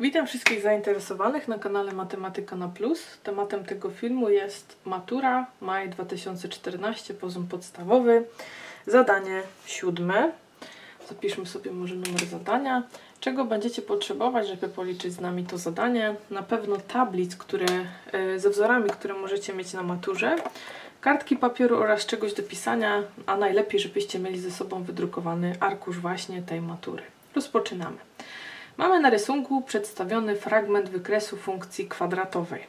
Witam wszystkich zainteresowanych na kanale Matematyka na Plus. Tematem tego filmu jest matura, maj 2014, poziom podstawowy, zadanie siódme. Zapiszmy sobie może numer zadania. Czego będziecie potrzebować, żeby policzyć z nami to zadanie? Na pewno tablic, które, e, ze wzorami, które możecie mieć na maturze, kartki papieru oraz czegoś do pisania, a najlepiej, żebyście mieli ze sobą wydrukowany arkusz właśnie tej matury. Rozpoczynamy. Mamy na rysunku przedstawiony fragment wykresu funkcji kwadratowej.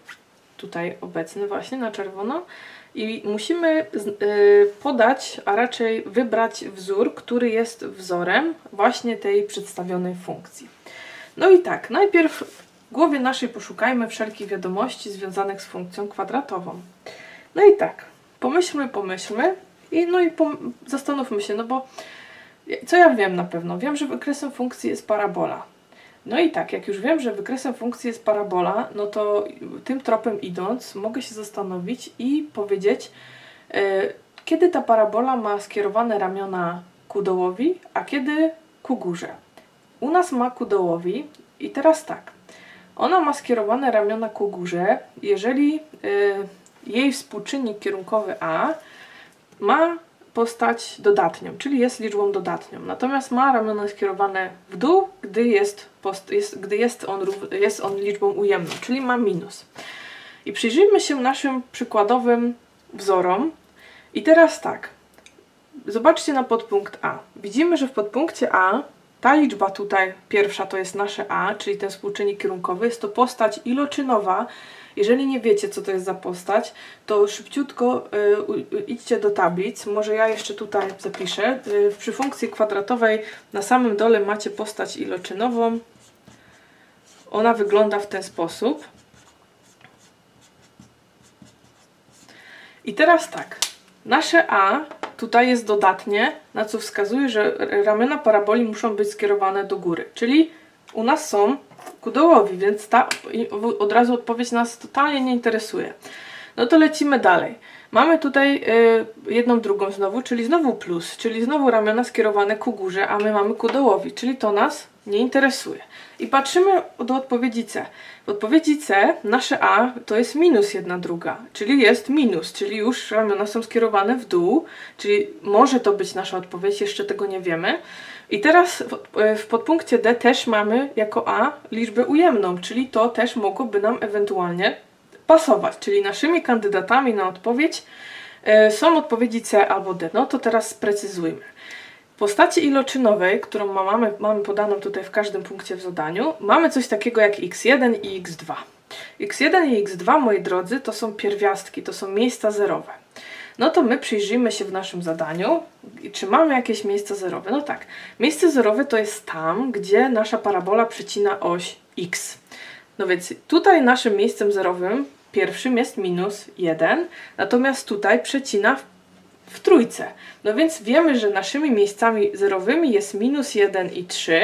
Tutaj obecny właśnie na czerwono. I musimy y, podać, a raczej wybrać wzór, który jest wzorem właśnie tej przedstawionej funkcji. No i tak, najpierw w głowie naszej poszukajmy wszelkich wiadomości związanych z funkcją kwadratową. No i tak, pomyślmy, pomyślmy i no i zastanówmy się, no bo co ja wiem na pewno? Wiem, że wykresem funkcji jest parabola. No i tak, jak już wiem, że wykresem funkcji jest parabola, no to tym tropem idąc, mogę się zastanowić i powiedzieć, e, kiedy ta parabola ma skierowane ramiona ku dołowi, a kiedy ku górze. U nas ma ku dołowi i teraz tak. Ona ma skierowane ramiona ku górze, jeżeli e, jej współczynnik kierunkowy A ma postać dodatnią, czyli jest liczbą dodatnią. Natomiast ma ramiona skierowane w dół, gdy jest, post, jest, gdy jest, on, jest on liczbą ujemną, czyli ma minus. I przyjrzyjmy się naszym przykładowym wzorom. I teraz tak. Zobaczcie na podpunkt A. Widzimy, że w podpunkcie A ta liczba tutaj, pierwsza to jest nasze A, czyli ten współczynnik kierunkowy, jest to postać iloczynowa. Jeżeli nie wiecie, co to jest za postać, to szybciutko y, y, idźcie do tablic. Może ja jeszcze tutaj zapiszę. Y, przy funkcji kwadratowej na samym dole macie postać iloczynową. Ona wygląda w ten sposób. I teraz tak. Nasze A tutaj jest dodatnie, na co wskazuje, że ramiona paraboli muszą być skierowane do góry. Czyli u nas są ku dołowi, więc ta od razu odpowiedź nas totalnie nie interesuje. No to lecimy dalej. Mamy tutaj y, jedną drugą znowu, czyli znowu plus, czyli znowu ramiona skierowane ku górze, a my mamy ku dołowi, czyli to nas nie interesuje. I patrzymy do odpowiedzi C. W odpowiedzi C nasze A to jest minus jedna druga, czyli jest minus, czyli już ramiona są skierowane w dół, czyli może to być nasza odpowiedź, jeszcze tego nie wiemy. I teraz w, e, podpunkcie D też mamy jako A liczbę ujemną, czyli to też mogłoby nam ewentualnie pasować, czyli naszymi kandydatami na odpowiedź e, są odpowiedzi C albo D. No to teraz sprecyzujmy. Postaci iloczynowej, którą ma- mamy, mamy podaną tutaj w każdym punkcie w zadaniu, mamy coś takiego jak x1 i x2. x1 i x2, moi drodzy, to są pierwiastki, to są miejsca zerowe. No to my przyjrzyjmy się w naszym zadaniu, czy mamy jakieś miejsca zerowe. No tak, miejsce zerowe to jest tam, gdzie nasza parabola przecina oś x. No więc tutaj naszym miejscem zerowym pierwszym jest minus 1, natomiast tutaj przecina w, trójce. No więc wiemy, że naszymi miejscami zerowymi jest minus 1 i 3,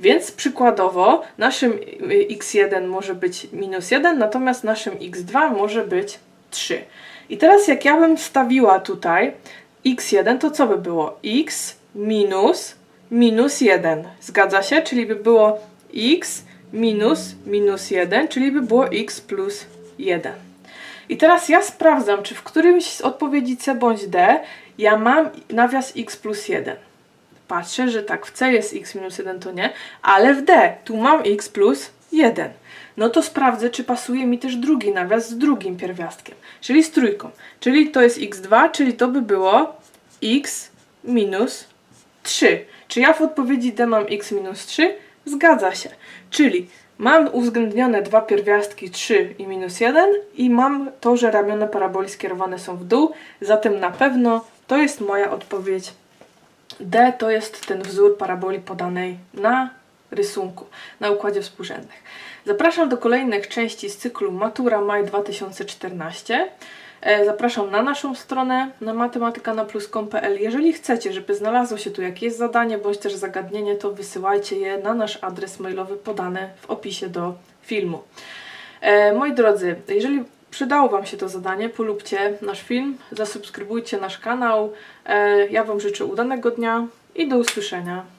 więc przykładowo naszym y, x1 może być minus 1, natomiast naszym x2 może być 3. I teraz jak ja bym stawiła tutaj x1, to co by było? x minus minus 1. Zgadza się? Czyli by było x minus minus 1, czyli by było x plus 1. I teraz ja sprawdzam, czy w którymś z odpowiedzi C bądź D ja mam nawias x plus 1. Patrzę, że tak, w C jest x minus 1 to nie, ale w D tu mam x plus 1. No to sprawdzę, czy pasuje mi też drugi nawias z drugim pierwiastkiem, czyli z trójką. Czyli to jest x2, czyli to by było x minus 3. Czy ja w odpowiedzi D mam x minus 3? Zgadza się. Czyli mam uwzględnione dwa pierwiastki 3 i minus 1 i mam to, że ramiona paraboli skierowane są w dół, zatem na pewno to jest moja odpowiedź D to jest ten wzór paraboli podanej na rysunku, na układzie współrzędnych. Zapraszam do kolejnych części z cyklu Matura Maj 2014. E, Zapraszam na naszą stronę na matematykanaplus.pl. Jeżeli chcecie, żeby znalazło się tu jakieś zadanie bądź też zagadnienie, to wysyłajcie je na nasz adres mailowy podany w opisie do filmu. E, moi drodzy, jeżeli przydało Wam się to zadanie, polubcie nasz film, zasubskrybujcie nasz kanał. E, ja Wam życzę udanego dnia i do usłyszenia.